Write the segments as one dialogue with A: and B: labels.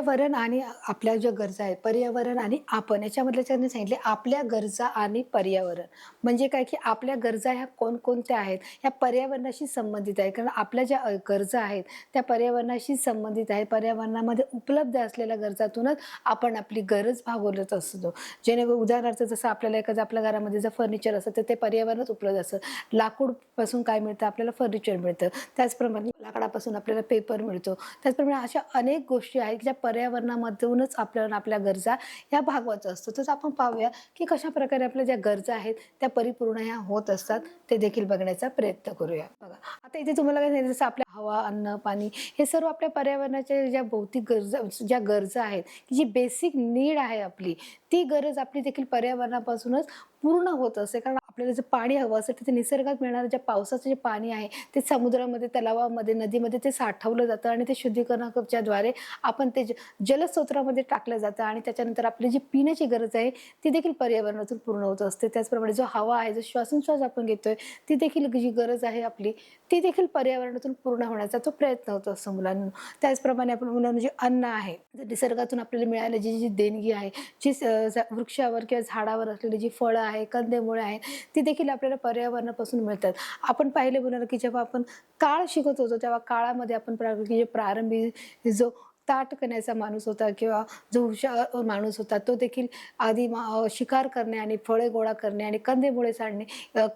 A: पर्यावरण आणि आपल्या ज्या गरजा आहेत पर्यावरण आणि आपण याच्यामधल्या त्यांनी सांगितले आपल्या गरजा आणि पर्यावरण. म्हणजे काय की आपल्या गरजा ह्या कोणकोणत्या आहेत? ह्या पर्यावरणाशी संबंधित आहे कारण आपल्या ज्या गरजा आहेत त्या पर्यावरणाशी संबंधित आहे पर्यावरणामध्ये उपलब्ध असलेल्या गरजातूनच आपण आपली गरज भागवत असतो. जेणेकरून उदाहरणार्थ जसं आपल्याला एखादं आपल्या घरामध्ये जर फर्निचर असतं तर ते पर्यावरणात उपलब्ध असतं. लाकूडपासून काय मिळतं? आपल्याला फर्निचर मिळतं. त्याचप्रमाणे लाकडापासून आपल्याला पेपर मिळतो. त्याचप्रमाणे अशा अनेक गोष्टी आहेत ज्या पर्यावरणामधूनच आपल्याला आपल्या गरजा ह्या भागवायचं असतं. तसं आपण पाहूया की कशा प्रकारे आपल्या ज्या गरजा आहेत त्या परिपूर्ण ह्या होत असतात ते देखील बघण्याचा प्रयत्न करूया. बघा आता इथे तुम्हाला काय जसं आपल्या हवा अन्न पाणी हे सर्व आपल्या पर्यावरणाच्या ज्या भौतिक गरजा ज्या गरजा आहेत जी बेसिक नीड आहे आपली ती गरज आपली देखील पर्यावरणापासूनच पूर्ण होत असते कारण आपल्याला जे पाणी हवं असेल तिथे निसर्गात मिळणारं ज्या पावसाचं जे पाणी आहे ते समुद्रामध्ये तलावामध्ये नदीमध्ये ते साठवलं जातं आणि ते शुद्धीकरणाच्याद्वारे आपण ते ज- टाकलं जातं आणि त्याच्यानंतर आपली जी पिण्याची गरज आहे ती देखील पर्यावरणातून पूर्ण होत असते. त्याचप्रमाणे जो हवा आहे जो श्वासोच्छ्वास आपण घेतोय ती देखील जी गरज आहे आपली ती देखील पर्यावरणातून पूर्ण होण्याचा तो प्रयत्न होत असतो मुलांना. त्याचप्रमाणे आपण मुलांना जे अन्न आहे निसर्गातून आपल्याला मिळालेली जी जी देणगी आहे जी स- वृक्षावर किंवा झाडावर असलेली जी फळं आहे कंदेमुळे आहेत ती देखील आपल्याला पर्यावरणापासून मिळतात. आपण पाहिले बोलायला की जेव्हा आपण काळ शिकत होतो तेव्हा काळामध्ये आपण जे प्रारंभी जो ताट करण्याचा माणूस होता किंवा जो हुशार माणूस होता तो देखील आधी मा- शिकार करणे आणि फळे गोळा करणे आणि कंदेमुळे सांडणे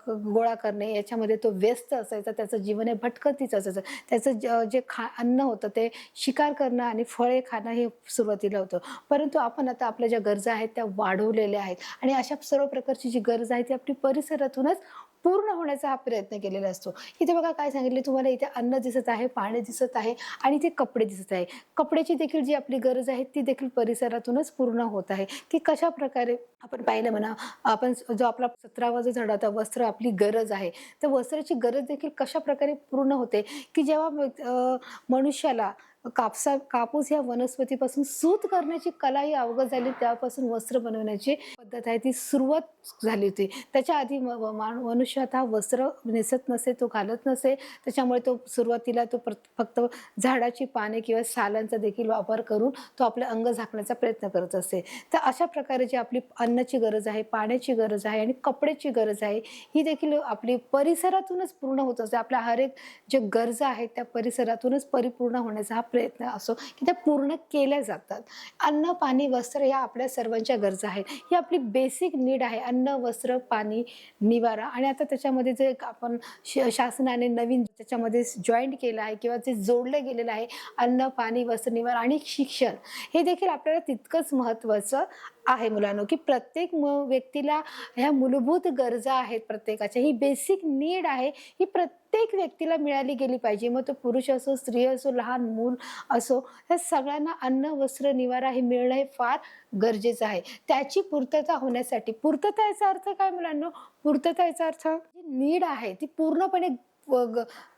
A: गोळा करणे याच्यामध्ये तो व्यस्त असायचा त्याचं जीवन हे भटकतीच असायचं. त्याचं ज- जे खा अन्न होतं ते शिकार करणं आणि फळे खाणं हे सुरुवातीला होतं. परंतु आपण आता आपल्या ज्या गरजा आहेत त्या वाढवलेल्या आहेत आणि अशा सर्व प्रकारची जी गरज आहे ती आपली परिसरातूनच पूर्ण होण्याचा हा प्रयत्न केलेला असतो. इथे बघा काय सांगितले तुम्हाला इथे अन्न दिसत आहे पाणी दिसत आहे आणि ते कपडे दिसत आहे. कपडे कपड्याची देखील जी आपली गरज आहे ती देखील परिसरातूनच पूर्ण होत आहे. की कशा प्रकारे आपण पाहिलं म्हणा आपण जो आपला सतरावा जो धडा होता वस्त्र आपली गरज आहे तर वस्त्राची गरज देखील कशा प्रकारे पूर्ण होते? की जेव्हा मनुष्याला कापसा कापूस ह्या वनस्पतीपासून सूत करण्याची कला ही अवगत झाली. त्यापासून वस्त्र बनवण्याची पद्धत आहे. ती सुरुवात झाली होती. त्याच्या आधी म- व- मनुष्यात हा वस्त्र नेसत नसे तो घालत नसे. त्याच्यामुळे तो सुरुवातीला तो प्र- फक्त झाडाची पाने किंवा सालांचा देखील वापर करून तो आपलं अंग झाकण्याचा प्रयत्न करत असे. तर अशा प्रकारे जी आपली अन्नाची गरज आहे पाण्याची गरज आहे आणि कपड्याची गरज आहे ही देखील आपली परिसरातूनच पूर्ण होत असते आपल्या हर एक जे गरजा आहेत त्या परिसरातूनच परिपूर्ण होण्याचा हा प्रयत्न असो की त्या पूर्ण केल्या जातात. अन्न पाणी वस्त्र या आपल्या सर्वांच्या गरजा आहेत. ही आपली बेसिक नीड आहे. अन्न वस्त्र पाणी निवारा. आणि आता त्याच्यामध्ये जे आपण श- शासनाने नवीन त्याच्यामध्ये जॉईंट केलं आहे किंवा जे जोडलं गेलेलं आहे अन्न पाणी वस्त्र निवारा आणि शिक्षण हे देखील आपल्याला तितकंच महत्त्वाचं आहे मुलांनो की प्रत्येक म व्यक्तीला ह्या मूलभूत गरजा आहेत प्रत्येकाच्या. ही बेसिक नीड आहे ही प्रत्येक व्यक्तीला मिळाली गेली पाहिजे. मग तो पुरुष असो स्त्री असो लहान मूल असो या सगळ्यांना अन्न वस्त्र निवारा हे मिळणं हे फार गरजेचं आहे. त्याची पूर्तता होण्यासाठी पूर्तता याचा अर्थ काय मुलांना? पूर्तता याचा अर्थ नीड आहे ती पूर्णपणे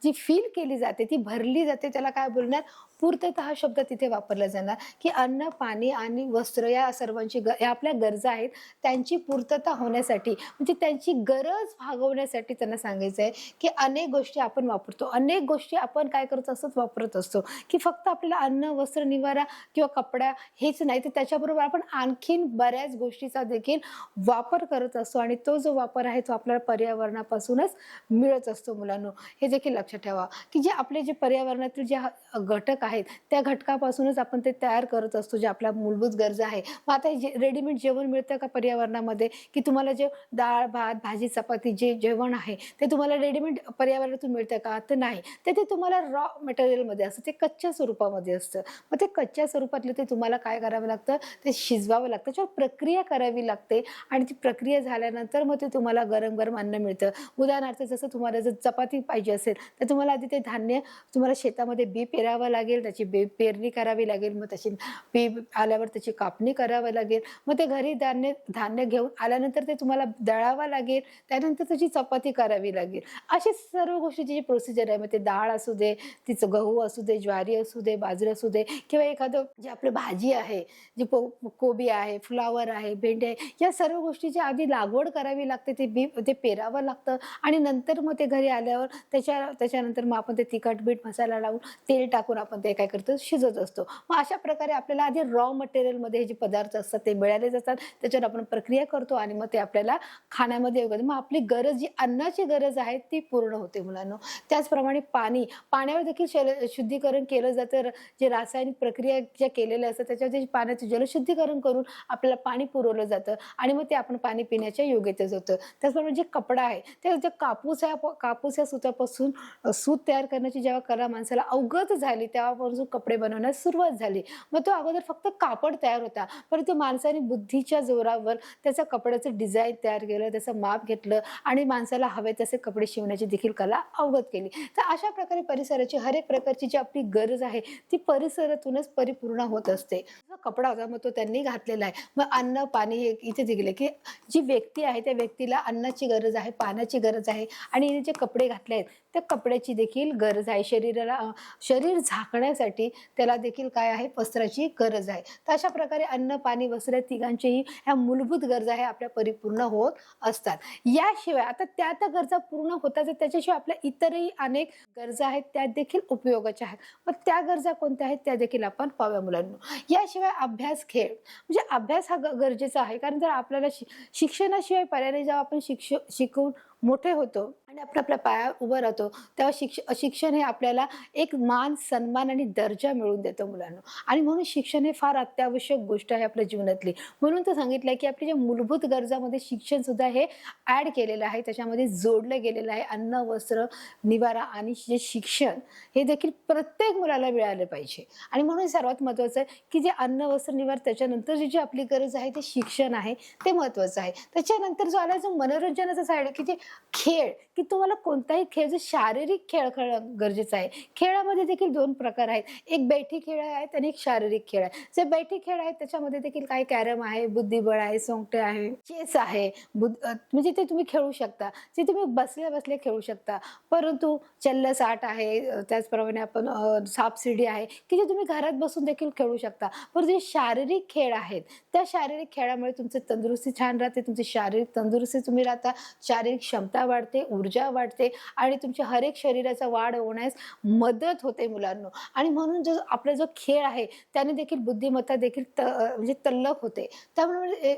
A: जी फील केली जाते ती भरली जाते त्याला काय बोलणार? पूर्तता हा शब्द तिथे वापरला जाणार. की अन्न पाणी आणि वस्त्र या सर्वांची ग या आपल्या गरजा आहेत त्यांची पूर्तता होण्यासाठी. म्हणजे त्यांची गरज भागवण्यासाठी त्यांना सांगायचं आहे की अनेक गोष्टी आपण वापरतो. अनेक गोष्टी आपण काय करत असतो? वापरत असतो. की फक्त आपल्याला अन्न वस्त्र निवारा किंवा कपडा हेच नाही तर त्याच्याबरोबर आपण आणखीन बऱ्याच गोष्टीचा देखील वापर करत असतो. आणि तो जो वापर आहे तो आपल्याला पर्यावरणापासूनच मिळत असतो मुलांनो. हे देखील लक्षात ठेवा. की जे आपले जे पर्यावरणातील जे घटक आहेत. त्या घटकापासूनच आपण ते तयार करत असतो जे आपल्या मूलभूत गरजा आहे. मग आता जे रेडीमेड जेवण मिळतं का पर्यावरणामध्ये? की तुम्हाला जे डाळ भात भाजी चपाती जे जेवण आहे ते तुम्हाला रेडीमेड पर्यावरणातून मिळतं का? तर नाही. तर ते तुम्हाला रॉ मटेरियलमध्ये असतं. ते कच्च्या स्वरूपामध्ये असतं. मग ते कच्च्या स्वरूपातलं ते तुम्हाला काय करावं लागतं? ते शिजवावं लागतं. त्याच्यावर प्रक्रिया करावी लागते. आणि ती प्रक्रिया झाल्यानंतर मग ते तुम्हाला गरम गरम अन्न मिळतं. उदाहरणार्थ जसं तुम्हाला जर चपाती पाहिजे असेल तर तुम्हाला आधी ते धान्य तुम्हाला शेतामध्ये बी पेरावं लागेल. त्याची बे पेरणी करावी लागेल मग त्याची बी आल्यावर त्याची कापणी करावी लागेल. मग ते घरी धान्य धान्य घेऊन आल्यानंतर ते तुम्हाला दळावं लागेल त्यानंतर त्याची चपाती करावी लागेल. अशी सर्व गोष्टीची जी प्रोसिजर आहे मग ते डाळ असू दे तिचं गहू असू दे ज्वारी असू दे बाजरी असू दे किंवा एखादं जे आपलं भाजी आहे जी पो कोबी आहे फ्लावर आहे भेंडी आहे या सर्व गोष्टीची आधी लागवड करावी लागते ते बी ते पेरावं लागतं. आणि नंतर मग ते घरी आल्यावर त्याच्या त्याच्यानंतर मग आपण ते तिखट बीट मसाला लावून तेल टाकून आपण ते काय करतो? शिजत असतो. मग अशा प्रकारे आपल्याला आधी रॉ मटेरियलमध्ये हे जे पदार्थ असतात ते मिळाले जातात. त्याच्यावर आपण प्रक्रिया करतो आणि मग ते आपल्याला खाण्यामध्ये योग्य मग आपली गरज जी अन्नाची गरज आहे ती पूर्ण होते मुलांना. त्याचप्रमाणे पाणी. पाण्यावर देखील शल शुद्धीकरण केलं जातं. र- जे रासायनिक प्रक्रिया ज्या केलेल्या असतात त्याच्यावर जे पाण्याचं जलशुद्धीकरण करून आपल्याला पाणी पुरवलं जातं आणि मग ते आपण पाणी पिण्याच्या योग्यतेच होतं त्याचप्रमाणे जे कपडा आहे ते जे कापूस आहे कापूस या सुतापासून सूत तयार करण्याची जेव्हा कला माणसाला अवगत झाली कापडापासून कपडे बनवण्यास सुरुवात झाली. मग तो अगोदर फक्त कापड तयार होता. परंतु माणसाने बुद्धीच्या जोरावर त्याचा कपड्याचं डिझाईन तयार केलं त्याचं माप घेतलं आणि माणसाला हवे तसे कपडे शिवण्याची देखील कला अवगत केली. तर अशा प्रकारे परिसराची हर एक प्रकारची जी आपली गरज आहे ती परिसरातूनच परिपूर्ण होत असते. कपडा होता मग तो त्यांनी घातलेला आहे. मग अन्न पाणी हे इथे दिले की जी व्यक्ती आहे त्या व्यक्तीला अन्नाची गरज आहे पाण्याची गरज आहे आणि हिने जे कपडे घातले आहेत त्या कपड्याची देखील गरज आहे. शरीराला शरीर झाकण्या झाकण्यासाठी त्याला देखील काय आहे? वस्त्राची गरज आहे. तर अशा प्रकारे अन्न पाणी वस्त्र या तिघांचीही ह्या मूलभूत गरजा ह्या आपल्या परिपूर्ण होत असतात. याशिवाय आता त्या त्या गरजा पूर्ण होतात त्याच्याशिवाय आपल्या इतरही अनेक गरजा आहेत त्या देखील उपयोगाच्या आहेत. मग त्या गरजा कोणत्या आहेत? त्या देखील आपण पाहूया मुलांना. याशिवाय अभ्यास खेळ. म्हणजे अभ्यास हा ग- गरजेचा आहे. कारण जर आपल्याला शि- शिक्षणाशिवाय पर्याय जेव्हा आपण शिक्ष शिकून मोठे होतो आणि आपण आपल्या पाया उभं राहतो. तेव्हा शिक्ष शिक्षण हे आपल्याला एक मान सन्मान आणि दर्जा मिळवून देतं मुलांना. आणि म्हणून शिक्षण हे फार अत्यावश्यक गोष्ट आहे आपल्या जीवनातली. म्हणून तर सांगितलं की आपल्या ज्या मूलभूत गरजामध्ये शिक्षण सुद्धा हे ॲड केलेलं आहे त्याच्यामध्ये जोडलं गेलेलं आहे. अन्न वस्त्र निवारा आणि जे शिक्षण हे देखील प्रत्येक मुलाला मिळालं पाहिजे. आणि म्हणून सर्वात महत्त्वाचं आहे की जे अन्न वस्त्र निवार त्याच्यानंतर जी जी आपली गरज आहे ते शिक्षण आहे ते महत्त्वाचं आहे. त्याच्यानंतर जो आला जो मनोरंजनाचा साईड की जे खेळ की तुम्हाला कोणताही खेळ जो शारीरिक खेळ खेळणं गरजेचं आहे. खेळामध्ये देखील दोन प्रकार आहेत. एक बैठी खेळ आहेत आणि एक शारीरिक खेळ आहे. जे बैठी खेळ आहेत त्याच्यामध्ये देखील काही कॅरम आहे बुद्धिबळ आहे सोंगटे आहे चेस आहे. बुद्ध म्हणजे ते तुम्ही खेळू शकता. जे तुम्ही बसल्या बसल्या खेळू शकता. परंतु चल्ल साठ आहे त्याचप्रमाणे आपण सापसिडी सापशिडी आहे की जे तुम्ही घरात बसून देखील खेळू शकता. परंतु जे शारीरिक खेळ आहेत त्या शारीरिक खेळामुळे तुमची तंदुरुस्ती छान राहते तुमची शारीरिक तंदुरुस्ती तुम्ही राहता शारीरिक क्षमता वाढते ऊर्जा वाढते आणि तुमच्या हर एक शरीराचा वाढ होण्यास मदत होते मुलांना. आणि म्हणून जो आपला जो खेळ आहे त्याने देखील बुद्धिमत्ता देखील त म्हणजे तल्लक होते. त्यामुळे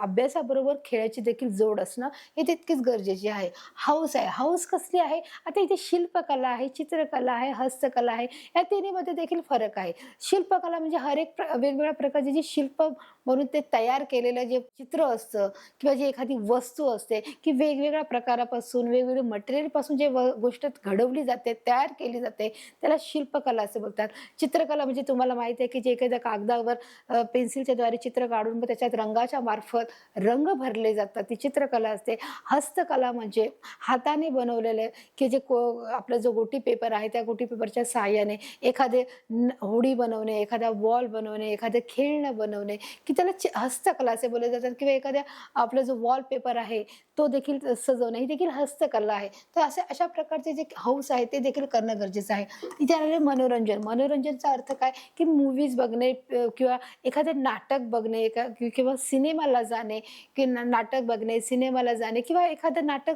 A: अभ्यासाबरोबर खेळाची देखील जोड असणं हे तितकीच गरजेची आहे. हाऊस आहे. हाऊस कसली आहे? आता इथे शिल्पकला आहे चित्रकला आहे हस्तकला आहे या तिन्हीमध्ये देखील फरक आहे. शिल्पकला म्हणजे हर एक प्र- वेगवेगळ्या प्रकारचे जे शिल्प म्हणून ते तयार केलेलं जे चित्र असतं किंवा जी एखादी वस्तू असते की वेगवेगळ्या प्रकारापासून वेगवेगळे मटेरियलपासून जे व गोष्ट घडवली जाते तयार केली जाते त्याला शिल्पकला असं बोलतात. चित्रकला म्हणजे तुम्हाला माहिती आहे की जे एखाद्या कागदावर पेन्सिलच्या द्वारे चित्र काढून मग त्याच्यात रंगाच्या मार्फत रंग भरले जातात. ती चित्रकला असते. हस्तकला म्हणजे हाताने बनवलेले की जे को आपला जो गोटी पेपर आहे त्या गोटी पेपरच्या सहाय्याने एखादे न- होडी बनवणे एखादा वॉल बनवणे एखादं खेळणं बनवणे की त्याला चि- हस्तकला असे बोलले जातात. किंवा एखाद्या आपला जो वॉलपेपर आहे तो देखील सजवणे ही देखील हस्तकला आहे. तर असे अशा प्रकारचे जे हौस आहे ते देखील करणं गरजेचं आहे. तिथे आलेले मनोरंजन. मनोरंजनचा अर्थ काय? की मूवीज बघणे किंवा एखादं नाटक बघणे किंवा सिनेमाला जाणे की नाटक बघणे सिनेमाला जाणे किंवा एखादं नाटक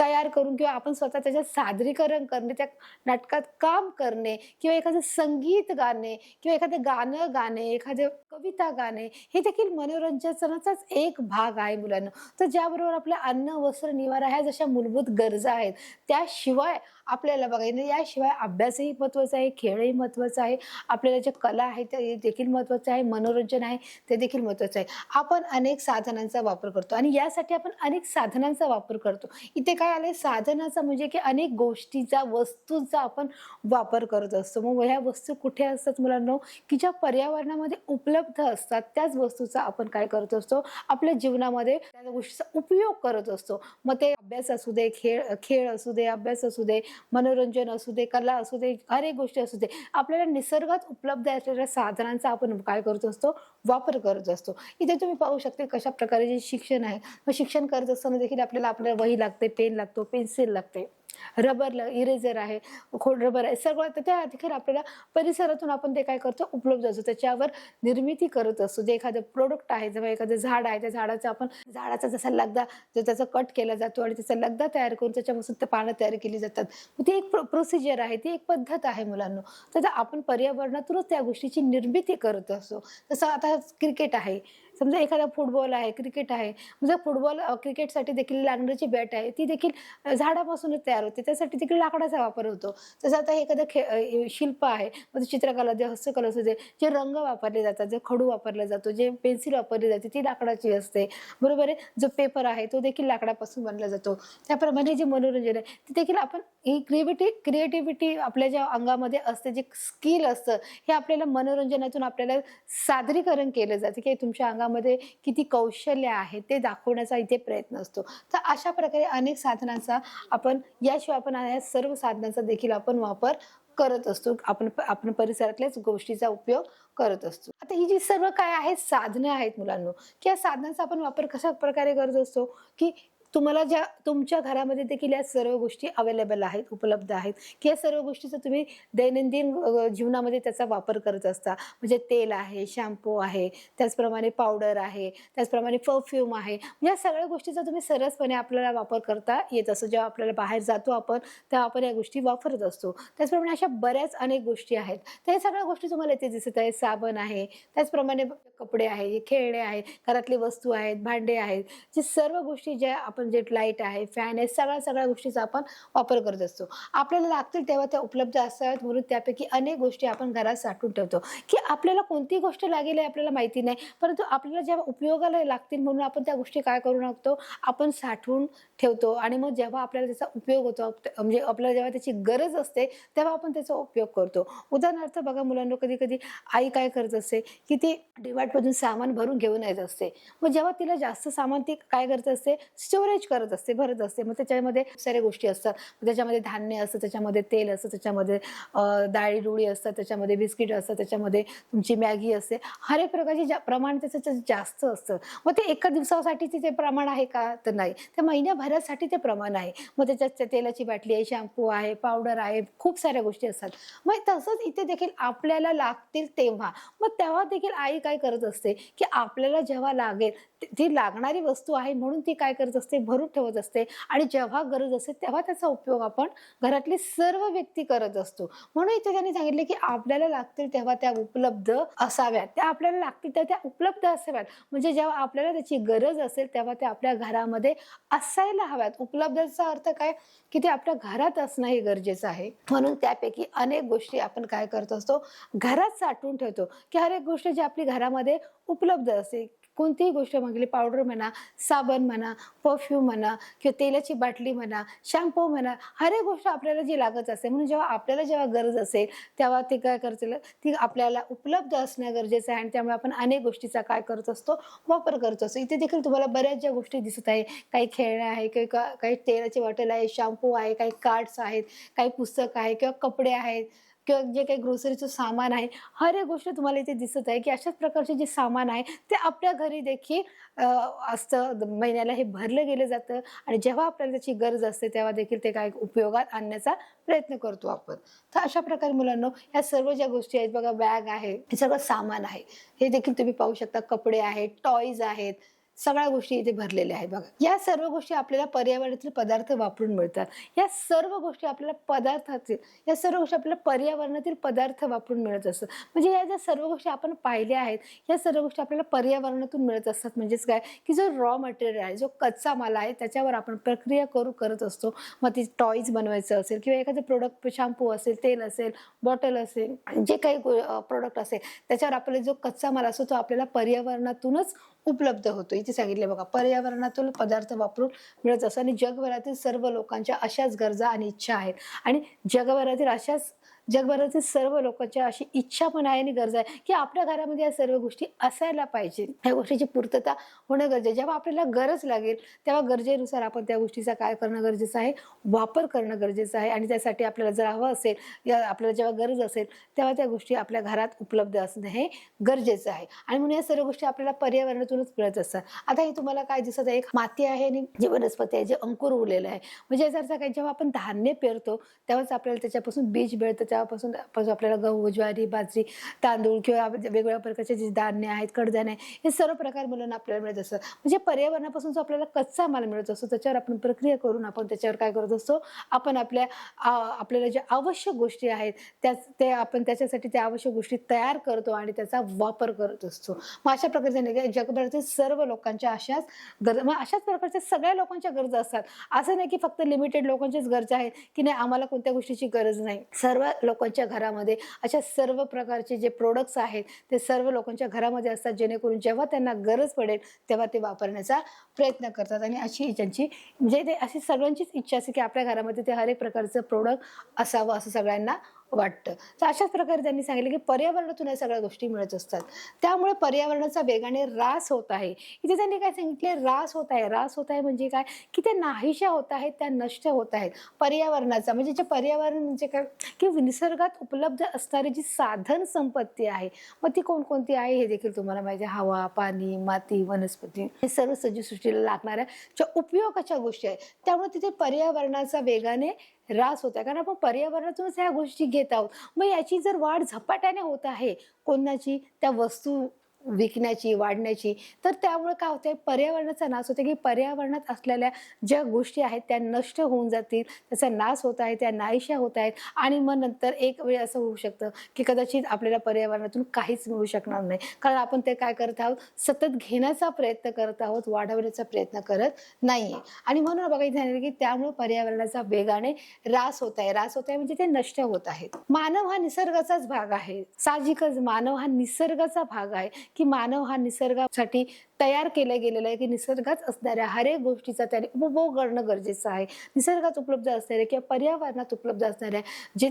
A: तयार करून किंवा आपण स्वतः त्याच्यात सादरीकरण करणे त्या नाटकात काम करणे किंवा एखादं संगीत गाणे किंवा एखादं गाणं गाणे एखादं कविता गाणे हे देखील मनोरंजनाचाच एक भाग आहे मुलांना. तर ज्याबरोबर आपल्या अन्न वस्त्र निवारा ह्या जशा मूलभूत गरजा आहेत त्याशिवाय आपल्याला बघायला याशिवाय अभ्यासही महत्त्वाचा आहे खेळही महत्त्वाचा आहे आपल्याला ज्या कला आहे ते देखील महत्त्वाचं आहे मनोरंजन आहे ते देखील महत्त्वाचं आहे. आपण अनेक साधनांचा वापर करतो आणि यासाठी आपण अनेक साधनांचा वापर करतो. इथे काय आलंय साधनाचा म्हणजे की अनेक गोष्टीचा वस्तूंचा आपण वापर करत असतो. मग ह्या वस्तू कुठे असतात मुलांना? की ज्या पर्यावरणामध्ये उपलब्ध असतात त्याच वस्तूचा आपण काय करत असतो? आपल्या जीवनामध्ये त्या गोष्टीचा उपयोग करत असतो. मग ते अभ्यास असू दे खेळ खेळ असू दे अभ्यास असू दे मनोरंजन असू दे कला असू दे हर एक गोष्टी असू दे. आपल्याला निसर्गात उपलब्ध असलेल्या साधनांचा आपण काय करत असतो? वापर करत असतो. इथे तुम्ही पाहू शकते कशा प्रकारे जे शिक्षण आहे मग शिक्षण करत असताना देखील आपल्याला आपल्याला वही लागते पेन लागतो पेन्सिल लागते. रबर इरेझर आहे खोड रबर आहे सगळं तर त्या अखेर आपल्याला परिसरातून आपण ते काय करतो उपलब्ध असतो. त्याच्यावर निर्मिती करत असतो. जे एखादं प्रोडक्ट आहे जेव्हा एखादं झाड आहे त्या झाडाचं आपण झाडाचा जसा लगदा जो त्याचा कट केला जातो आणि त्याचा लगदा तयार करून त्याच्यापासून ते पानं तयार केली जातात. ती एक प्रोसिजर आहे ती एक पद्धत आहे मुलांना. तर आपण पर्यावरणातूनच त्या गोष्टीची निर्मिती करत असतो. जसं आता क्रिकेट आहे. समजा एखादा फुटबॉल आहे क्रिकेट आहे म्हणजे फुटबॉल क्रिकेटसाठी देखील लागणारी बॅट आहे ती देखील झाडापासूनच तयार होते त्यासाठी देखील लाकडाचा वापर होतो. तसं आता एखादं खे शिल्प आहे म्हणजे चित्रकला जे हस्तकला असू दे जे रंग वापरले जातात जे खडू वापरला जातो जे पेन्सिल वापरली जाते ती लाकडाची असते. बरोबर आहे? जो पेपर आहे तो देखील लाकडापासून बनला जातो. त्याप्रमाणे जे मनोरंजन आहे ते देखील आपण ही क्रिएटिव्हिटी क्रिएटिव्हिटी आपल्या ज्या अंगामध्ये असते जे स्किल असतं हे आपल्याला मनोरंजनातून आपल्याला सादरीकरण केलं जातं की तुमच्या अंगामध्ये किती कौशल्य आहे ते दाखवण्याचा इथे प्रयत्न असतो. तर अशा प्रकारे अनेक साधनांचा आपण याशिवाय आपण या सर्व साधनांचा देखील आपण वापर करत असतो. आपण आपण परिसरातल्याच गोष्टीचा उपयोग करत असतो. आता ही जी सर्व काय आहेत साधनं आहेत मुलांना की या साधनांचा आपण वापर कशा प्रकारे करत असतो? की तुम्हाला ज्या तुमच्या घरामध्ये देखील या सर्व गोष्टी अवेलेबल आहेत उपलब्ध आहेत. की या सर्व गोष्टीचा तुम्ही दैनंदिन जीवनामध्ये त्याचा वापर करत असता. म्हणजे तेल आहे शॅम्पू आहे त्याचप्रमाणे पावडर आहे त्याचप्रमाणे परफ्यूम आहे. म्हणजे या सगळ्या गोष्टीचा तुम्ही सरसपणे आपल्याला वापर करता येत असतो. जेव्हा आपल्याला बाहेर जातो आपण तेव्हा आपण या गोष्टी वापरत असतो. त्याचप्रमाणे अशा बऱ्याच अनेक गोष्टी आहेत. तर या सगळ्या गोष्टी तुम्हाला इथे दिसत आहे साबण आहे त्याचप्रमाणे कपडे आहे खेळणे आहेत घरातली वस्तू आहेत भांडे आहेत. जे सर्व गोष्टी ज्या आपण जे लाइट आहे फॅन आहे सगळ्या सगळ्या गोष्टीचा आपण वापर करत असतो. आपल्याला लागतील तेव्हा त्या उपलब्ध असाव्यात म्हणून त्यापैकी अनेक गोष्टी आपण घरात साठवून ठेवतो. की आपल्याला कोणती गोष्ट लागेल हे आपल्याला माहिती नाही परंतु आपल्याला जेव्हा उपयोगाला लागतील म्हणून आपण त्या गोष्टी काय करू लागतो आपण साठवून ठेवतो आणि मग जेव्हा आपल्याला त्याचा उपयोग होतो म्हणजे आपल्याला जेव्हा त्याची गरज असते तेव्हा आपण त्याचा उपयोग करतो. उदाहरणार्थ बघा मुलांना कधी कधी आई काय करत असते की ती डिवाटमधून सामान भरून घेऊन येत असते. मग जेव्हा तिला जास्त सामान ती काय करत असते? स्टोरेज करत असते भरत असते. मग त्याच्यामध्ये साऱ्या गोष्टी असतात. मग त्याच्यामध्ये धान्य असतं त्याच्यामध्ये तेल असतं त्याच्यामध्ये डाळी रुळी असतात त्याच्यामध्ये बिस्किट असतं त्याच्यामध्ये तुमची मॅगी असते. हर एक प्रकारची ज्या प्रमाण त्याचं त्याचं जास्त असतं. मग ते एका दिवसासाठी ते प्रमाण आहे का? तर नाही. त्या महिन्याभरासाठी ते प्रमाण आहे. मग त्याच्यात तेलाची बाटली आहे शॅम्पू आहे पावडर आहे खूप साऱ्या गोष्टी असतात. मग तसंच इथे देखील आपल्याला लागतील तेव्हा. मग तेव्हा देखील आई काय करत असते? की आपल्याला जेव्हा लागेल ती लागणारी वस्तू आहे म्हणून ती काय करत असते? भरून ठेवत असते. आणि जेव्हा गरज असते तेव्हा त्याचा उपयोग आपण घरातली सर्व व्यक्ती करत असतो. म्हणून इथे त्यांनी सांगितले की आपल्याला लागतील तेव्हा त्या उपलब्ध असाव्यात. त्या आपल्याला लागतील त्या त्या उपलब्ध असाव्यात. म्हणजे जेव्हा आपल्याला त्याची गरज असेल तेव्हा त्या आपल्या घरामध्ये असायला हव्यात. उपलब्धचा अर्थ काय? की ते आपल्या घरात असणं हे गरजेचं आहे. म्हणून त्यापैकी अनेक गोष्टी आपण काय करत असतो? घरात साठवून ठेवतो. की हर एक गोष्ट जी आपली घरामध्ये उपलब्ध असते कोणतीही गोष्ट मागली पावडर म्हणा साबण म्हणा परफ्यूम म्हणा किंवा तेलाची बाटली म्हणा शॅम्पू म्हणा हर एक गोष्ट आपल्याला जी लागत असते म्हणून जेव्हा आपल्याला जेव्हा गरज असेल तेव्हा ते काय करतील? ती आपल्याला उपलब्ध असणं गरजेचं आहे आणि त्यामुळे आपण अनेक गोष्टीचा काय करत असतो वापर करत असतो. इथे देखील तुम्हाला बऱ्याच ज्या गोष्टी दिसत आहे काही खेळणं आहे काही काही तेलाची बॉटल आहे शॅम्पू आहे काही कार्ड्स आहेत काही पुस्तक आहे किंवा कपडे आहेत किंवा जे काही ग्रोसरीचं सामान आहे हर एक गोष्ट तुम्हाला इथे दिसत आहे की अशाच प्रकारचे जे सामान आहे ते आपल्या घरी देखील असतं. महिन्याला हे भरलं गेलं जातं आणि जेव्हा आपल्याला त्याची गरज असते तेव्हा देखील ते काय उपयोगात आणण्याचा प्रयत्न करतो आपण. तर अशा प्रकारे मुलांना या सर्व ज्या गोष्टी आहेत बघा बॅग आहे हे सगळं सामान आहे. हे देखील तुम्ही पाहू शकता. कपडे आहेत टॉईज आहेत सगळ्या गोष्टी इथे भरलेल्या आहेत बघा. या सर्व गोष्टी आपल्याला पर्यावरणातील पदार्थ वापरून मिळतात. या सर्व गोष्टी आपल्याला पदार्थातील या सर्व गोष्टी आपल्याला पर्यावरणातील पदार्थ वापरून मिळत असतात. म्हणजे या ज्या सर्व गोष्टी आपण पाहिल्या आहेत या सर्व गोष्टी आपल्याला पर्यावरणातून मिळत असतात. म्हणजेच काय? की जो रॉ मटेरियल आहे जो कच्चा माल आहे त्याच्यावर आपण प्रक्रिया करू करत असतो. मग ती टॉईज बनवायचं असेल किंवा एखादं प्रोडक्ट शॅम्पू असेल तेल असेल बॉटल असेल जे काही प्रोडक्ट असेल त्याच्यावर आपला जो कच्चा माल असतो तो आपल्याला पर्यावरणातूनच उपलब्ध होतो. इथे सांगितले बघा पर्यावरणातून पदार्थ वापरून मिळत असं आणि जगभरातील सर्व लोकांच्या अशाच गरजा आणि इच्छा आहेत. आणि जगभरातील अशाच जगभरातील सर्व लोकांच्या अशी इच्छा पण आहे आणि गरज आहे की आपल्या घरामध्ये या सर्व गोष्टी असायला पाहिजे. या गोष्टीची पूर्तता होणं गरजेचं आहे. जेव्हा आपल्याला गरज लागेल तेव्हा गरजेनुसार आपण त्या गोष्टीचा काय करणं गरजेचं आहे वापर करणं गरजेचं आहे आणि त्यासाठी आपल्याला जर हवं असेल या आपल्याला जेव्हा गरज असेल तेव्हा त्या गोष्टी आपल्या घरात उपलब्ध असणं हे गरजेचं आहे. आणि म्हणून या सर्व गोष्टी आपल्याला पर्यावरणातूनच मिळत असतात. आता हे तुम्हाला काय दिसत आहे? एक माती आहे आणि जे वनस्पती आहे जे अंकुर उरलेलं आहे. म्हणजे याचा अर्थ काय? जेव्हा आपण धान्य पेरतो तेव्हाच आपल्याला त्याच्यापासून बीज मिळतं त्या पासून आपल्याला गहू ज्वारी बाजरी तांदूळ किंवा वेगवेगळ्या प्रकारचे जे धान्य आहेत कडधान्य हे सर्व प्रकार मुलांना आपल्याला मिळत असतं म्हणजे पर्यावरणापासून जो आपल्याला कच्चा माल मिळत असतो त्याच्यावर आपण प्रक्रिया करून आपण त्याच्यावर काय करत असतो आपण आपल्या आपल्याला ज्या आवश्यक गोष्टी आहेत त्या ते आपण त्याच्यासाठी त्या आवश्यक गोष्टी तयार करतो आणि त्याचा वापर करत असतो. मग अशा प्रकारचे नाही का जगभरातील सर्व लोकांच्या अशाच गरज मग अशाच प्रकारच्या सगळ्या लोकांच्या गरजा असतात. असं नाही की फक्त लिमिटेड लोकांच्याच गरजा आहेत की नाही आम्हाला कोणत्या गोष्टीची गरज नाही. सर्व लोकांच्या घरामध्ये अशा सर्व प्रकारचे जे प्रोडक्ट्स आहेत ते सर्व लोकांच्या घरामध्ये असतात. जेणेकरून जेव्हा त्यांना गरज पडेल तेव्हा ते वापरण्याचा प्रयत्न करतात. आणि अशी त्यांची म्हणजे ते अशी सगळ्यांचीच इच्छा असते की आपल्या घरामध्ये ते हर एक प्रकारचं प्रोडक्ट असावं असं सगळ्यांना वाटतं. तर अशाच प्रकारे त्यांनी सांगितलं की पर्यावरणातून या सगळ्या गोष्टी मिळत असतात. त्यामुळे पर्यावरणाचा वेगाने ऱ्हास होत आहे. इथे त्यांनी काय सांगितले ऱ्हास होत आहे. ऱ्हास होत आहे म्हणजे काय? की त्या नाहीशा होत आहेत त्या नष्ट होत आहेत. पर्यावरणाचा म्हणजे जे पर्यावरण म्हणजे काय? की निसर्गात उपलब्ध असणारी जी साधन संपत्ती आहे मग ती कोणकोणती आहे हे देखील तुम्हाला माहिती आहे. हवा पाणी माती वनस्पती हे सर्व सजीवसृष्टीला लागणाऱ्या ज्या उपयोगाच्या गोष्टी आहेत त्यामुळे तिथे पर्यावरणाचा वेगाने ऱ्हास होत आहे कारण आपण पर्यावरणातूनच ह्या गोष्टी घेत आहोत. मग याची जर वाढ झपाट्याने होत आहे कोणाची? त्या वस्तू विकण्याची वाढण्याची. तर त्यामुळे काय होतंय पर्यावरणाचा नाश होते की पर्यावरणात असलेल्या ज्या गोष्टी आहेत त्या नष्ट होऊन जातील त्याचा नाश होत आहे त्या नाहीशा होत आहेत आणि मग नंतर एक वेळ असं होऊ शकतं की कदाचित आपल्याला पर्यावरणातून काहीच मिळू शकणार नाही. कारण आपण ते काय करत आहोत सतत घेण्याचा प्रयत्न करत आहोत वाढवण्याचा प्रयत्न करत नाहीये. आणि म्हणून बघायचं झालं की त्यामुळे पर्यावरणाचा वेगाने ऱ्हास होत आहे. ऱ्हास होत आहे म्हणजे ते नष्ट होत आहेत. मानव हा निसर्गाचाच भाग आहे. साहजिकच मानव हा निसर्गाचा भाग आहे. की मानव हा निसर्गासाठी तयार केला गेलेला आहे की निसर्गात असणाऱ्या हर एक गोष्टीचा त्याने उपभोग करणं गरजेचं आहे. निसर्गात उपलब्ध असणाऱ्या किंवा पर्यावरणात उपलब्ध असणाऱ्या जे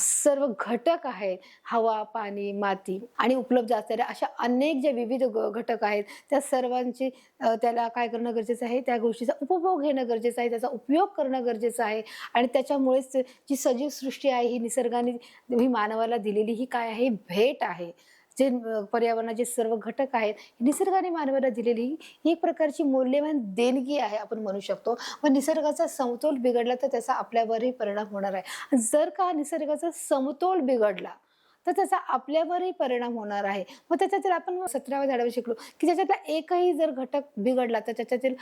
A: सर्व घटक आहेत हवा पाणी माती आणि उपलब्ध असणाऱ्या अशा अनेक ज्या विविध घटक आहेत त्या सर्वांची त्याला काय करणं गरजेचं आहे? त्या गोष्टीचा उपभोग घेणं गरजेचं आहे त्याचा उपयोग करणं गरजेचं आहे आणि त्याच्यामुळेच जी सजीव सृष्टी आहे ही निसर्गाने ही मानवाला दिलेली ही काय आहे? भेट आहे. जे पर्यावरणाचे सर्व घटक आहेत निसर्गाने मानवाला दिलेली ही एक प्रकारची मौल्यवान देणगी आहे आपण म्हणू शकतो. व निसर्गाचा समतोल बिघडला तर त्याचा आपल्यावरही परिणाम होणार आहे. जर का निसर्गाचा समतोल बिघडला तर त्याचा आपल्यावरही परिणाम होणार आहे. मग त्याच्यातील आपण सतराव्या झाडावर शिकलो की त्याच्यातला एकही जर घटक बिघडला तर त्याच्यातील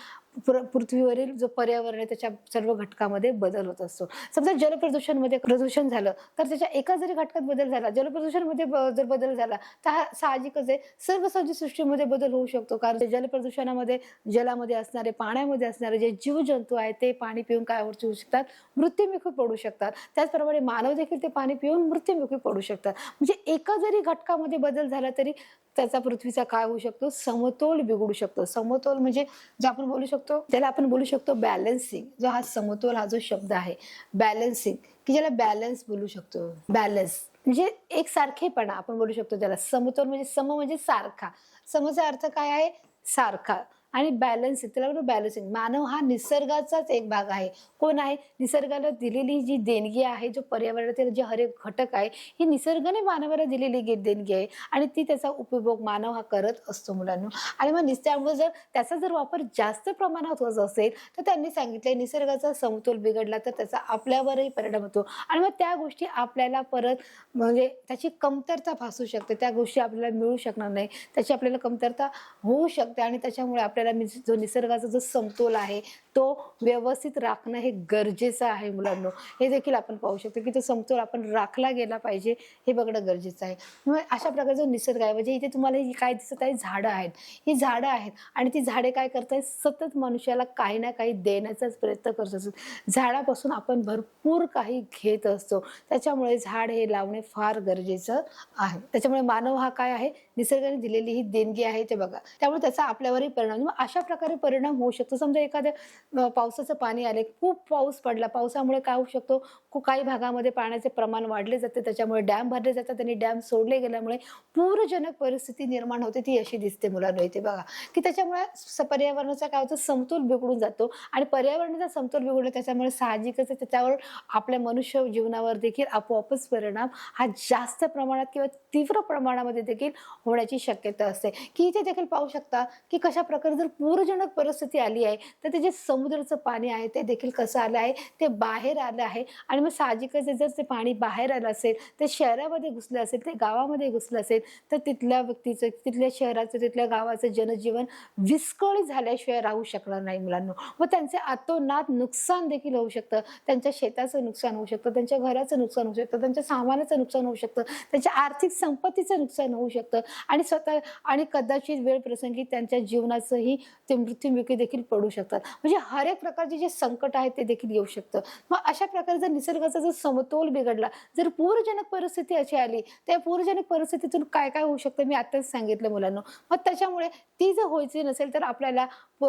A: पृ- पृथ्वीवरील जो पर्यावरण आहे त्याच्या सर्व घटकामध्ये बदल होत असतो. समजा जलप्रदूषणमध्ये प्रदूषण झालं तर त्याच्या एका जरी घटकात बदल झाला जलप्रदूषणमध्ये ब- जर बदल झाला तर हा साहजिकच आहे. सर्व सृष्टीमध्ये बदल होऊ शकतो कारण जलप्रदूषणामध्ये जलामध्ये असणारे पाण्यामध्ये असणारे जे जीवजंतू आहेत ते पाणी पिऊन काय होऊ शकतात? मृत्युमुखी पडू शकतात. त्याचप्रमाणे मानव देखील ते पाणी पिऊन मृत्युमुखी पडू शकतात. म्हणजे एका जरी घटकामध्ये बदल झाला तरी त्याचा पृथ्वीचा काय होऊ शकतो? समतोल बिघडू शकतो. समतोल म्हणजे जे आपण बोलू शकतो त्याला आपण बोलू शकतो बॅलन्सिंग जो हा समतोल हा जो शब्द आहे बॅलन्सिंग की ज्याला बॅलन्स बोलू शकतो. बॅलन्स म्हणजे एक सारखेपणा आपण बोलू शकतो त्याला. समतोल म्हणजे सम म्हणजे सारखा. समचा अर्थ काय आहे? सारखा. आणि बॅलन्स त्याला बरोबर बॅलन्सिंग मानव हा निसर्गाचाच एक भाग आहे. कोण आहे? निसर्गाला दिलेली जी देणगी आहे जो पर्यावरणातील जे हर एक घटक आहे ही निसर्गाने मानवाला दिलेली देणगी आहे आणि ती त्याचा उपभोग मानव हा करत असतो मुलांना. आणि मग निस- त्यामुळे जर त्याचा जर वापर जास्त प्रमाणात होत असेल तर त्यांनी सांगितलंय निसर्गाचा समतोल बिघडला तर त्याचा आपल्यावरही परिणाम होतो. आणि मग त्या गोष्टी आपल्याला परत म्हणजे त्याची कमतरता भासू शकते. त्या गोष्टी आपल्याला मिळू शकणार नाही. त्याची आपल्याला कमतरता होऊ शकते आणि त्याच्यामुळे आपल्याला जो निसर्गाचा जो समतोल आहे तो व्यवस्थित राखणं हे गरजेचं आहे मुलांना. हे देखील आपण पाहू शकतो की तो समतोल आपण राखला गेला पाहिजे हे बघणं गरजेचं आहे. मग अशा प्रकारचा निसर्ग आहे म्हणजे इथे तुम्हाला ही काय दिसत आहे? झाडं आहेत. ही झाडं आहेत आणि ती झाडे काय करतायत सतत मनुष्याला काही ना काही देण्याचाच प्रयत्न करत असतो. झाडापासून आपण भरपूर काही घेत असतो. त्याच्यामुळे झाड हे लावणे फार गरजेचं आहे. त्याच्यामुळे मानव हा काय आहे? निसर्गाने दिलेली ही देणगी आहे ते बघा. त्यामुळे त्याचा आपल्यावरही परिणाम अशा प्रकारे परिणाम होऊ शकतो. समजा एखाद्या पावसाचं पाणी आले खूप पाऊस पडला. पावसामुळे काय होऊ शकतो? काही भागामध्ये पाण्याचे प्रमाण वाढले जाते त्याच्यामुळे डॅम भरले जातात आणि डॅम सोडले गेल्यामुळे पूरजनक परिस्थिती निर्माण होते ती अशी दिसते मुलांना इथे बघा. की त्याच्यामुळे पर्यावरणाचा काय होतं समतोल बिघडून जातो आणि पर्यावरणाचा समतोल बिघडला त्याच्यामुळे साहजिकच त्याच्यावर आपल्या मनुष्य जीवनावर देखील आपोआपच परिणाम हा जास्त प्रमाणात किंवा तीव्र प्रमाणामध्ये देखील होण्याची शक्यता असते. की इथे देखील पाहू शकता की कशा प्रकारे जर पूरजनक परिस्थिती आली आहे तर ते जे समुद्राचं पाणी आहे ते देखील कसं आलं आहे ते बाहेर आलं आहे आणि मग साहजिकच जर ते पाणी बाहेर आलं असेल ते शहरामध्ये घुसलं असेल ते गावामध्ये घुसलं असेल तर तिथल्या व्यक्तीचं तिथल्या शहराचं तिथल्या गावाचं जनजीवन विस्कळीत झाल्याशिवाय राहू शकणार नाही मुलांना. व त्यांचे आतोनात नुकसान देखील होऊ शकतं. त्यांच्या शेताचं नुकसान होऊ शकतं त्यांच्या घराचं नुकसान होऊ शकतं त्यांच्या सामानाचं नुकसान होऊ शकतं त्यांच्या आर्थिक संपत्तीचं नुकसान होऊ शकतं. आणि स्वतः आणि कदाचित वेळ प्रसंगी त्यांच्या जीवनाचंही ते मृत्युमुखी देखील पडू शकतात. म्हणजे हर एक प्रकारचे जे संकट आहे ते देखील येऊ शकतं. मग अशा प्रकारे जर निसर्गाचा जर समतोल बिघडला जर पूरजनक परिस्थिती अशी आली त्या पूरजनक परिस्थितीतून काय काय होऊ शकतं? मी आताच सांगितलं मुलांना. मग त्याच्यामुळे ती जर व्हायची नसेल तर आपल्याला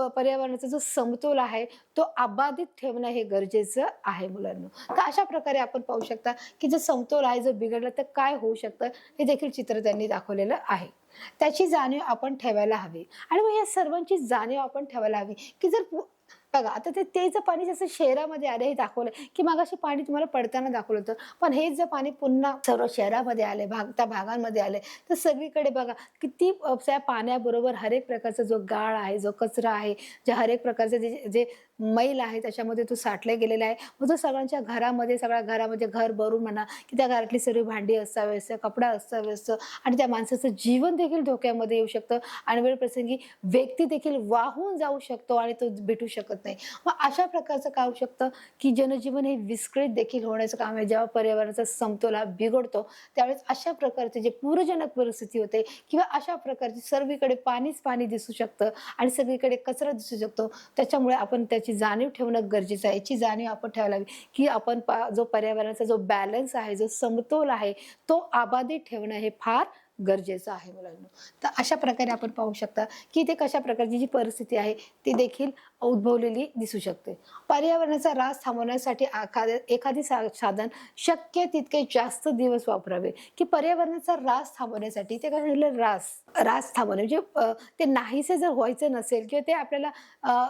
A: पर्यावरणाचा जो समतोल आहे तो अबाधित ठेवणं हे गरजेचं आहे मुलांना. तर अशा प्रकारे आपण पाहू शकता की जो समतोल आहे जर बिघडला तर काय होऊ शकतं? हे देखील चित्र त्यांनी दाखवलेलं आहे. त्याची जाणीव आपण ठेवायला हवी. आणि मग या सर्वांची जाणीव आपण ठेवायला हवी की जर बघा आता ते तेच पाणी जसं शहरामध्ये आलं हे दाखवलं की मागाशी पाणी तुम्हाला पडताना दाखवलं होतं. पण हेच जर पाणी पुन्हा सर्व शहरामध्ये आले भाग त्या भागांमध्ये आले तर सगळीकडे बघा किती त्या पाण्याबरोबर हरेक प्रकारचा जो गाळ आहे जो कचरा आहे जे हरेक प्रकारचे जे जे मैल आहे त्याच्यामध्ये तो साठले गेलेला आहे. मग तो सगळ्यांच्या घरामध्ये सगळ्या घरामध्ये घर भरून म्हणा की त्या घरातली सर्व भांडी अस्ताव्यस्त कपडा अस्ताव्यस्त आणि त्या माणसाचं जीवन देखील धोक्यामध्ये येऊ शकतं. आणि वेळ प्रसंगी व्यक्ती देखील वाहून जाऊ शकतो आणि तो भेटू शकत नाही. मग अशा प्रकारचं काय होऊ शकतं की जनजीवन हे विस्कळीत देखील होण्याचं काम आहे. जेव्हा पर्यावरणाचा समतोल हा बिघडतो त्यावेळेस अशा प्रकारचे जे पूरजनक परिस्थिती होते किंवा अशा प्रकारची सर्वीकडे पाणीच पाणी दिसू शकतं आणि सगळीकडे कचरा दिसू शकतो त्याच्यामुळे आपण त्याची जाणीव ठेवणं गरजेचं आहे. याची जाणीव आपण ठेवायला हवी की आपण पा जो पर्यावरणाचा जो बॅलन्स आहे जो समतोल आहे तो आबाधित ठेवणं हे फार गरजेचं आहे मुलांना. तर अशा प्रकारे आपण पाहू शकता की ते कशा प्रकारची जी परिस्थिती आहे ती देखील उद्भवलेली दिसू शकते. पर्यावरणाचा ऱ्हास थांबवण्यासाठी एखादे एखादी सा साधन शक्य तितके जास्त दिवस वापरावे. की पर्यावरणाचा ऱ्हास थांबवण्यासाठी ते काय रास ऱ्हास थांबवणे. म्हणजे ते नाहीसे जर व्हायचं नसेल किंवा ते आपल्याला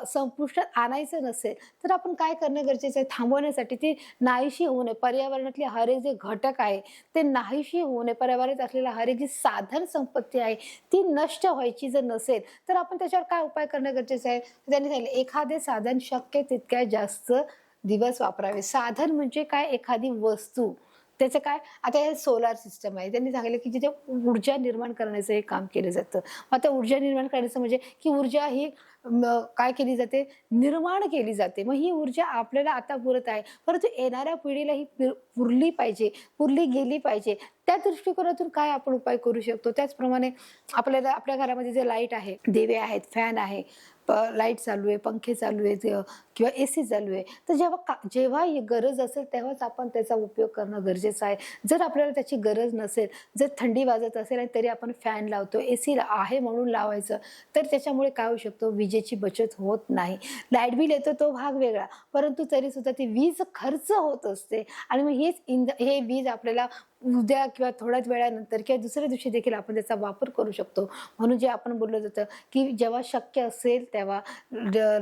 A: संपुष्टात आणायचं नसेल तर आपण काय करणं गरजेचं आहे? थांबवण्यासाठी ती नाहीशी होऊ नये. पर्यावरणातले हर एक जे घटक आहे ते नाहीशी होऊ नये. पर्यावरणात असलेला हर एक जी साधन संपत्ती आहे ती नष्ट व्हायची जर नसेल तर आपण त्याच्यावर काय उपाय करणं गरजेचं आहे? त्यांनी सांगितलं एखादे साधन शक्य तितक्या जास्त दिवस वापरावे. साधन म्हणजे काय? एखादी वस्तू. त्याचं काय? आता हे सोलार सिस्टम आहे. त्यांनी सांगितलं की जिथे ऊर्जा निर्माण करण्याचं हे काम केलं जातं. मग आता ऊर्जा निर्माण करण्याचं म्हणजे की ऊर्जा ही काय केली जाते? निर्माण केली जाते. मग ही ऊर्जा आपल्याला आता पुरत आहे. परंतु येणाऱ्या पिढीला ही पुरली पाहिजे पुरली गेली पाहिजे. त्या दृष्टिकोनातून काय आपण उपाय करू शकतो? त्याचप्रमाणे आपल्याला आपल्या घरामध्ये जे लाइट आहे दिवे आहेत फॅन आहे लाइट चालू आहे पंखे चालू आहेत किंवा ए सी चालू आहे. तर जेव्हा का जेव्हा गरज असेल तेव्हाच आपण त्याचा उपयोग करणं गरजेचं आहे. जर आपल्याला त्याची गरज नसेल जर थंडी वाजत असेल आणि तरी आपण फॅन लावतो ए सी आहे म्हणून लावायचं तर त्याच्यामुळे काय होऊ शकतो? विजेची बचत होत नाही. लाइट बिल येतो तो भाग वेगळा. परंतु तरीसुद्धा ती वीज खर्च होत असते. आणि मग हेच इंध हे वीज आपल्याला उद्या किंवा थोड्याच वेळानंतर किंवा दुसऱ्या दिवशी देखील आपण त्याचा वापर करू शकतो. म्हणून जे आपण बोललं जातं की जेव्हा शक्य असेल तेव्हा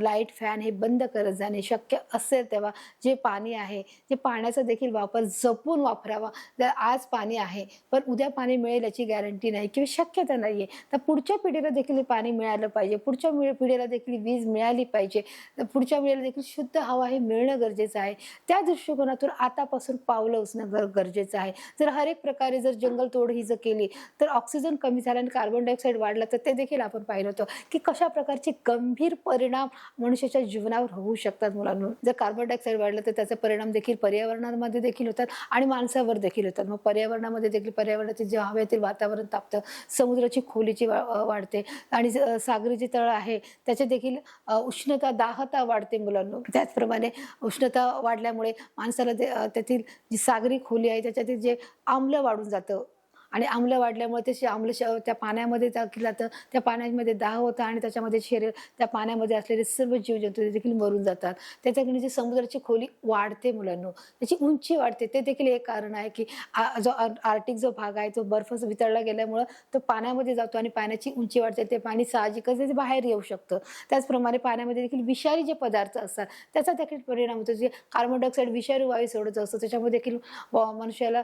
A: लाइट फॅन हे बंद करत जाणे. शक्य असेल तेव्हा जे पाणी आहे जे पाण्याचा देखील वापर जपून वापरावा. जर आज पाणी आहे पण उद्या पाणी मिळेल याची गॅरंटी नाही किंवा शक्यता नाही आहे तर पुढच्या पिढीला देखील पाणी मिळालं पाहिजे. पुढच्या पिढीला देखील वीज मिळाली पाहिजे. तर पुढच्या पिढीला देखील शुद्ध हवा हे मिळणं गरजेचं आहे. त्या दृष्टिकोनातून आतापासून पावलं उचणं गरजेचं आहे. जर हर एक प्रकारे जर जंगल तोड ही जर केली तर ऑक्सिजन कमी झाला आणि कार्बन डायऑक्साईड वाढला तर ते देखील आपण पाहिलं होतं की कशा प्रकारचे गंभीर परिणाम मनुष्याच्या जीवनावर होऊ शकतात मुलांना जर कार्बन डायऑक्साईड वाढलं तर त्याचा परिणाम देखील पर्यावरणामध्ये देखील होतात आणि माणसावर देखील होतात. मग पर्यावरणामध्ये देखील पर्यावरणाचे जे हवेतील वातावरण तापतं समुद्राची खोलीची वा- वाढते आणि ज- सागरी जे तळ आहे त्याचे देखील उष्णता दाहता वाढते मुलांना त्याचप्रमाणे उष्णता वाढल्यामुळे माणसाला तेथील जी सागरी खोली आहे त्याच्यातील जे आम्ल वाढून जातं. आणि आम्ल वाढल्यामुळे ते आम्ल त्या पाण्यामध्ये जातं त्या पाण्यामध्ये दाह होतं आणि त्याच्यामध्ये शरीर त्या पाण्यामध्ये असलेले सर्व जीवजंतू ते देखील मरून जातात. त्याच्याकडे जी समुद्राची खोली वाढते मुलांना त्याची उंची वाढते ते देखील एक कारण आहे की जो आर्टिक जो भाग आहे तो बर्फ वितळला गेल्यामुळं तो पाण्यामध्ये जातो आणि पाण्याची उंची वाढते ते पाणी साहजिकच ते बाहेर येऊ शकतं. त्याचप्रमाणे पाण्यामध्ये देखील विषारी जे पदार्थ असतात त्याचा देखील परिणाम होतो. जे कार्बन डायऑक्साईड विषारी वायू सोडत असतो त्याच्यामध्ये देखील व- मनुष्याला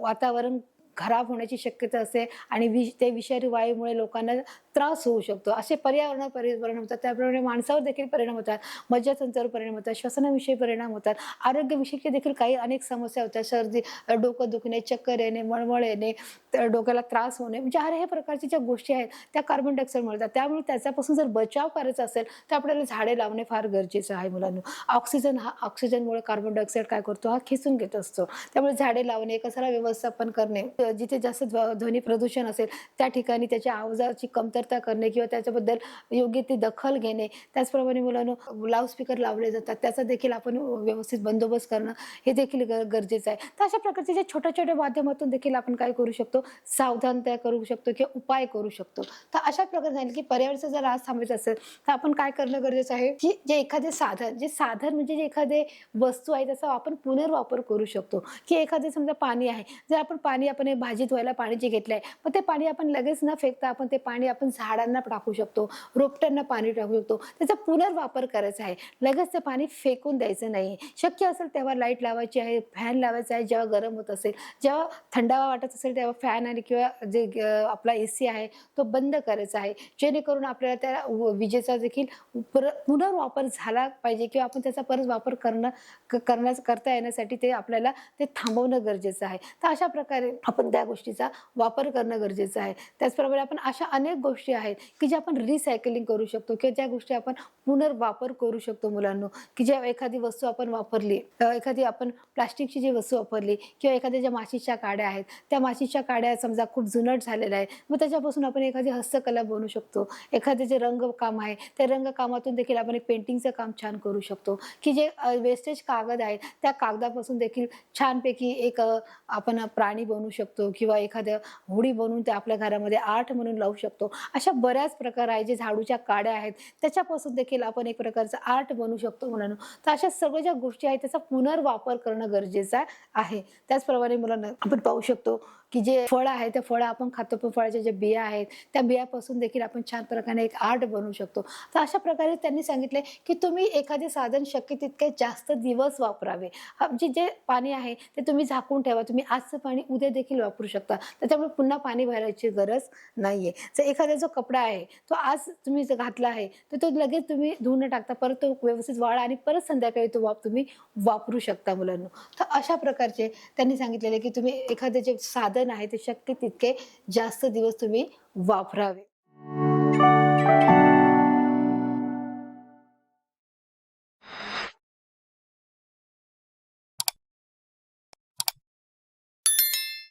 A: वातावरण खराब होण्याची शक्यता असते आणि विष ते विषारी वायूमुळे लोकांना त्रास होऊ शकतो. असे पर्यावरणावर परिणाम होतात. त्याप्रमाणे माणसावर देखील परिणाम होतात. मज्जातंत्रावर परिणाम होतात. श्वसनाविषयी परिणाम होतात. आरोग्यविषयी देखील काही अनेक समस्या होतात. सर्दी डोकं दुखणे चक्कर येणे मळमळ येणे डोक्याला त्रास होणे म्हणजे अरे हे प्रकारच्या ज्या गोष्टी आहेत त्या कार्बन डायऑक्साईड मिळतात त्यामुळे त्याच्यापासून जर बचाव करायचा असेल तर आपल्याला झाडे लावणे फार गरजेचं आहे मुलांना. ऑक्सिजन हा ऑक्सिजनमुळे कार्बन डायऑक्साईड काय करतो? हा खेचून घेत असतो. त्यामुळे झाडे लावणे कचरा व्यवस्थापन करणे जिथे जास्त ध्व- ध्वनी प्रदूषण असेल त्या ठिकाणी त्याच्या आवाजाची कमतरता करणे किंवा त्याच्याबद्दल योग्य ती दखल घेणे त्याचप्रमाणे मुलांना लाऊडस्पीकर लावले जातात. त्याचा देखील आपण व्यवस्थित बंदोबस्त करणं हे देखील ग- गरजेचं आहे. तर अशा प्रकारचे जे छोट्या छोट्या माध्यमातून देखील आपण काय करू शकतो? सावधानता करू शकतो किंवा उपाय करू शकतो. तर अशा प्रकारे झाले की पर्यावरणाचा जर आज थांबायचं असेल तर आपण काय करणं गरजेचं आहे? की जे एखादे साधन जे साधन म्हणजे जे एखादे वस्तू आहे त्याचा आपण पुनर्वापर करू शकतो. की एखादे समजा पाणी आहे जर आपण पाणी आपण आपण भाजी धुवायला पाणी जे घेतलं आहे मग ते पाणी आपण लगेच न फेकता आपण ते पाणी आपण झाडांना टाकू शकतो रोपट्यांना पाणी टाकू शकतो. त्याचा पुनर्वापर करायचा आहे. लगेच ते पाणी फेकून द्यायचं नाही. शक्य असेल तेव्हा लाइट लावायची आहे फॅन लावायचा आहे जेव्हा गरम होत असेल जेव्हा थंडावा वाटत असेल तेव्हा फॅन आणि किंवा जे आपला ए सी आहे तो बंद करायचा आहे. जेणेकरून आपल्याला त्या विजेचा देखील पुनर्वापर झाला पाहिजे किंवा आपण त्याचा परत वापर करणं करण्यास करता येण्यासाठी ते आपल्याला ते थांबवणं गरजेचं आहे. तर अशा प्रकारे आपण त्या गोष्टीचा वापर करणं गरजेचं आहे. त्याचप्रमाणे आपण अशा अनेक गोष्टी आहेत की ज्या आपण रिसायकलिंग करू शकतो किंवा ज्या गोष्टी आपण पुनर्वापर करू शकतो मुलांना. की ज्या एखादी वस्तू आपण वापरली एखादी आपण प्लास्टिकची जी वस्तू वापरली किंवा एखाद्या ज्या माशीच्या काड्या आहेत त्या माशीच्या काड्या समजा खूप जुनट झालेल्या आहेत मग त्याच्यापासून आपण एखादी हस्तकला बनवू शकतो. एखादे जे रंगकाम आहे त्या रंगकामातून देखील आपण एक पेंटिंगचं काम छान करू शकतो. की जे वेस्टेज कागद आहेत त्या कागदापासून देखील छानपैकी एक आपण प्राणी बनवू शकतो. किंवा एखाद्या होडी बनवून ते आपल्या घरामध्ये आर्ट म्हणून लावू शकतो. अशा बऱ्याच प्रकार आहेत जे झाडूच्या काड्या आहेत. त्याच्यापासून देखील आपण एक प्रकारचं आर्ट बनवू शकतो म्हणून. तर अशा सगळ्या ज्या गोष्टी आहेत त्याचा पुनर्वापर करणं गरजेचं आहे. त्याचप्रमाणे मुलांना आपण पाहू शकतो की जे फळ आहे ते फळं आपण खातो. पण फळाच्या ज्या बिया आहेत त्या बियापासून देखील आपण छान प्रकारे एक आर्ट बनवू शकतो. तर अशा प्रकारे त्यांनी सांगितले की तुम्ही एखादे साधन शक्य तितके जास्त दिवस वापरावे. जे जे पाणी आहे ते तुम्ही झाकून ठेवा. तुम्ही आजचं पाणी उद्या देखील वापरू शकता. तर त्यामुळे पुन्हा पाणी भरायची गरज नाहीये. जर एखादा जो कपडा आहे तो आज तुम्ही जर घातला आहे तर तो लगेच तुम्ही धुवून टाकता. परत तो व्यवस्थित वाळा आणि परत संध्याकाळी तो वाप तुम्ही वापरू शकता मुलांना. तर अशा प्रकारचे त्यांनी सांगितलेले की तुम्ही एखादे जे साधन आहे ते शक्य तितके जास्त दिवस तुम्ही वापरावे.